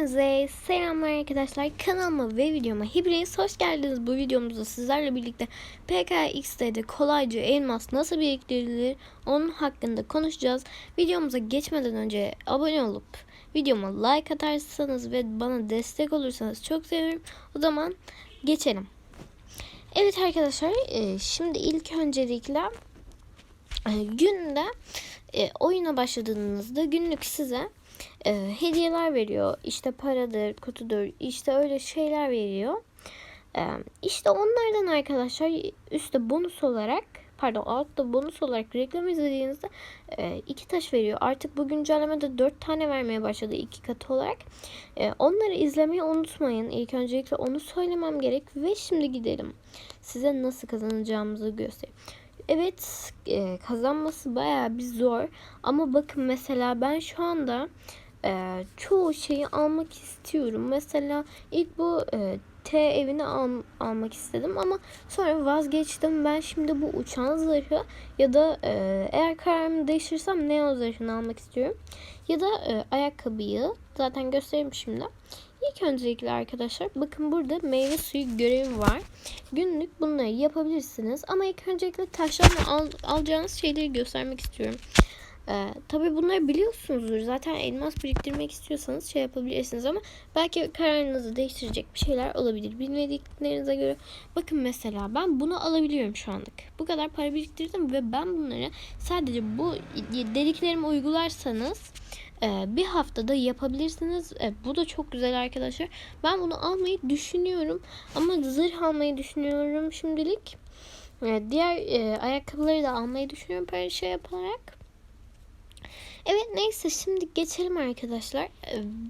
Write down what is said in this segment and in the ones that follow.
Hepinize selamlar arkadaşlar. Kanalıma ve videoma hepiniz hoş geldiniz. Bu videomuzda sizlerle birlikte PKX'de kolayca elmas nasıl biriktirilir onun hakkında konuşacağız. Videomuza geçmeden önce abone olup videoma like atarsanız ve bana destek olursanız çok sevinirim. O zaman geçelim. Evet arkadaşlar e, şimdi ilk öncelikle e, günde e, oyuna başladığınızda günlük size e, hediyeler veriyor. İşte paradır, kutudur, işte öyle şeyler veriyor. E, işte onlardan arkadaşlar üstte bonus olarak pardon altta bonus olarak reklam izlediğinizde e, iki taş veriyor. Artık bu güncellemede dört tane vermeye başladı iki katı olarak. E, onları izlemeyi unutmayın. İlk öncelikle onu söylemem gerek ve şimdi gidelim. Size nasıl kazanacağımızı göstereyim. Evet e, kazanması bayağı bir zor ama bakın mesela ben şu anda e, çoğu şeyi almak istiyorum. Mesela ilk bu e, T evini al, almak istedim ama sonra vazgeçtim. Ben şimdi bu uçan zırhı ya da e, eğer kararımı değiştirsem Neo zırhını almak istiyorum. Ya da e, ayakkabıyı zaten göstereyim şimdi. İlk öncelikle arkadaşlar bakın burada meyve suyu görevi var. Günlük bunları yapabilirsiniz. Ama ilk öncelikle taşlarla al, alacağınız şeyleri göstermek istiyorum. Ee, tabii bunları biliyorsunuzdur. Zaten elmas biriktirmek istiyorsanız şey yapabilirsiniz ama belki kararınızı değiştirecek bir şeyler olabilir. Bilmediklerinize göre bakın mesela ben bunu alabiliyorum şu anlık. Bu kadar para biriktirdim ve ben bunları sadece bu dediklerimi uygularsanız e, bir haftada yapabilirsiniz. E, bu da çok güzel arkadaşlar. Ben bunu almayı düşünüyorum ama zırh almayı düşünüyorum şimdilik. E, diğer ayakkabıları da almayı düşünüyorum para şey yaparak. Evet neyse şimdi geçelim arkadaşlar.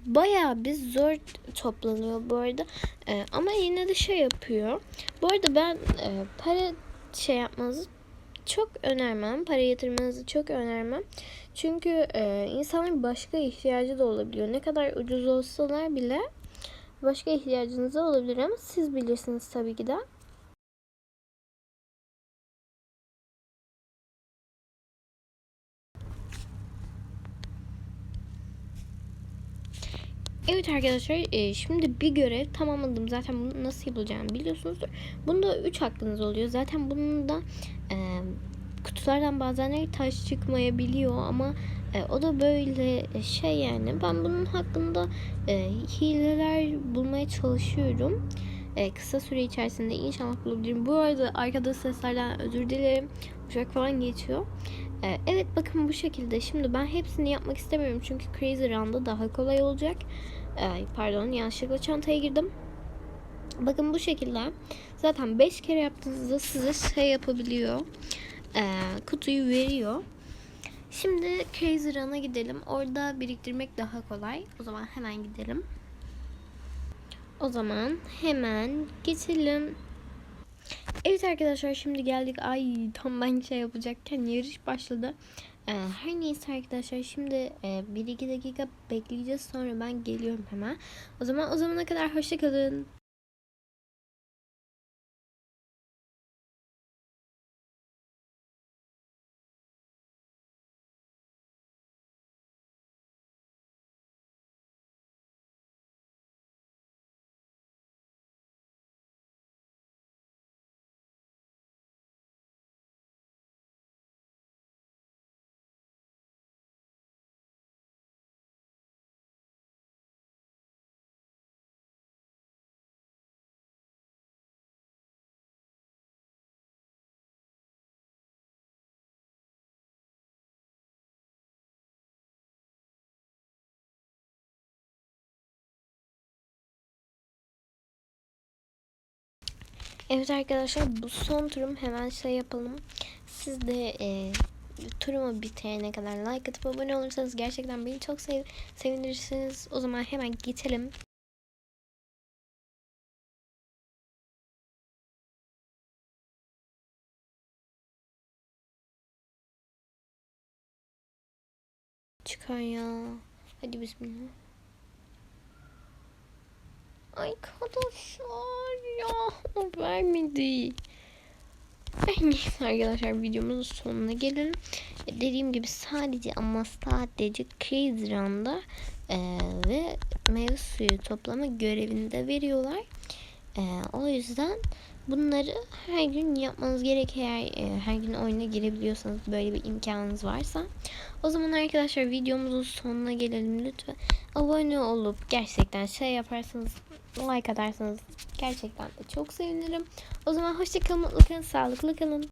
Bayağı bir zor toplanıyor bu arada. Ama yine de şey yapıyor. Bu arada ben para şey yapmanızı çok önermem. Para yatırmanızı çok önermem. Çünkü e, insanların başka ihtiyacı da olabiliyor. Ne kadar ucuz olsalar bile başka ihtiyacınız da olabilir ama siz bilirsiniz tabii ki de. Evet arkadaşlar e, şimdi bir görev tamamladım. Zaten bunu nasıl yapılacağını biliyorsunuzdur. Bunda 3 hakkınız oluyor. Zaten bunun da e, kutulardan bazenleri taş çıkmayabiliyor ama e, o da böyle şey yani. Ben bunun hakkında e, hileler bulmaya çalışıyorum. E, kısa süre içerisinde inşallah bulabilirim. Bu arada arkada seslerden özür dilerim. Uçak falan geçiyor. E, evet bakın bu şekilde. Şimdi ben hepsini yapmak istemiyorum. Çünkü Crazy Run'da daha kolay olacak. E, pardon yanlışlıkla çantaya girdim. Bakın bu şekilde. Zaten 5 kere yaptığınızda size şey yapabiliyor. E, kutuyu veriyor. Şimdi Crazy Run'a gidelim. Orada biriktirmek daha kolay. O zaman hemen gidelim. O zaman hemen geçelim. Evet arkadaşlar şimdi geldik. Ay tam ben şey yapacakken yarış başladı. Ee, her neyse arkadaşlar şimdi e, 1-2 dakika bekleyeceğiz sonra ben geliyorum hemen. O zaman o zamana kadar hoşçakalın. Evet arkadaşlar bu son turum hemen şey yapalım. Siz de e, turumu bitirene kadar like atıp abone olursanız gerçekten beni çok sev sevindirirsiniz. O zaman hemen geçelim. Çıkar ya. Hadi bismillah. Arkadaşlar ya o vermedi. Neyse arkadaşlar videomuzun sonuna gelelim. Dediğim gibi sadece ama sadece Crazy Run'da e, ve meyve suyu toplama görevini de veriyorlar. Ee, o yüzden bunları her gün yapmanız gerek eğer e, her gün oyuna girebiliyorsanız böyle bir imkanınız varsa. O zaman arkadaşlar videomuzun sonuna gelelim lütfen. Abone olup gerçekten şey yaparsanız like atarsanız gerçekten de çok sevinirim. O zaman hoşçakalın, mutlu kalın, sağlıklı kalın.